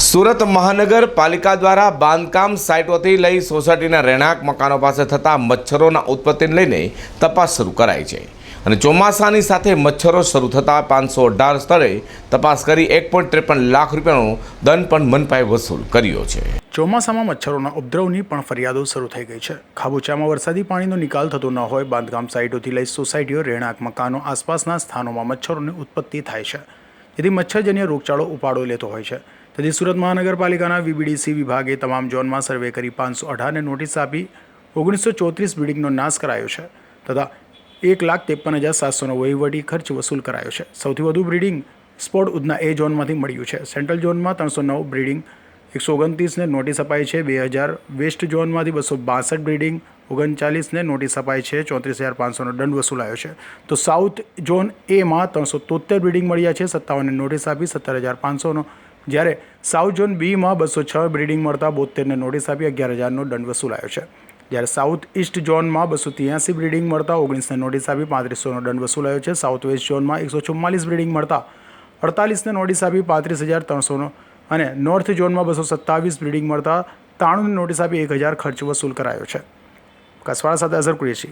સુરત મહાનગરપાલિકા દ્વારા બાંધકામ સાઇટોથી લઈ સોસાયટીના રહેણાંક મકાનો પાસે થતા મચ્છરોના ઉત્પત્તિને લઈને તપાસ શરૂ કરાઈ છે. અને ચોમાસાની સાથે મચ્છરો શરૂ થતાં પાંચસો અઢાર સ્થળે તપાસ કરી એક પોઈન્ટ ત્રેપન લાખ રૂપિયાનો દંડ પણ મનપાએ વસૂલ કર્યો છે. ચોમાસામાં મચ્છરોના ઉપદ્રવની પણ ફરિયાદો શરૂ થઈ ગઈ છે. ખાબોચામાં વરસાદી પાણીનો નિકાલ થતો ન હોય બાંધકામ સાઇટોથી લઈ સોસાયટીઓ, રહેણાંક મકાનો, આસપાસના સ્થાનોમાં મચ્છરોની ઉત્પત્તિ થાય છે. જેથી મચ્છરજન્ય રોગચાળો ઉપાડો લેતો હોય છે. તેથી સુરત મહાનગરપાલિકાના વીબીડીસી વિભાગે તમામ ઝોનમાં સર્વે કરી પાંચસો અઢારને નોટિસ આપી ઓગણીસો ચોત્રીસ બિલ્ડિંગનો નાશ કરાયો છે તથા એક લાખ ત્રેપન હજાર સાતસોનો વહીવટી ખર્ચ વસૂલ કરાયો છે. સૌથી વધુ બ્રિડિંગ સ્પોટ ઉધના એ ઝોનમાંથી મળ્યું છે. સેન્ટ્રલ ઝોનમાં ત્રણસો નવ બ્રિડિંગ, એકસો ઓગણત્રીસને નોટિસ અપાઈ છે. બે હજાર વેસ્ટ ઝોનમાંથી બસો બાસઠ બ્રિડિંગ, ઓગણચાલીસને નોટિસ અપાઈ છે. ચોત્રીસ હજાર પાંચસોનો દંડ વસૂલાયો છે. તો સાઉથ ઝોન એમાં ત્રણસો તોતેર બ્રિડિંગ મળ્યા છે. સત્તાવનને નોટિસ આપી સત્તર હજાર પાંચસોનો જ્યારે સાઉથ ઝોન બીમાં બસો છ બ્રિડિંગ મળતા બોતેરને નોટિસ આપી અગિયાર હજારનો દંડ વસૂલાયો છે. જ્યારે સાઉથ ઇસ્ટ ઝોનમાં બસો ત્યાંસી બ્રિડિંગ મળતા ઓગણીસને નોટિસ આપી પાંત્રીસોનો દંડ વસૂલાયો છે. સાઉથ વેસ્ટ ઝોનમાં એકસો ચુમ્માલીસ બ્રિડિંગ મળતા અડતાલીસને નોટિસ આપી પાંત્રીસ હજાર ત્રણસોનો અને નોર્થ ઝોનમાં બસો સત્તાવીસ બ્રિડિંગ મળતા ત્રાણુંની નોટિસ આપી એક હજાર ખર્ચ વસૂલ કરાયો છે. કસવાળા સાથે અઝર કુરેશી.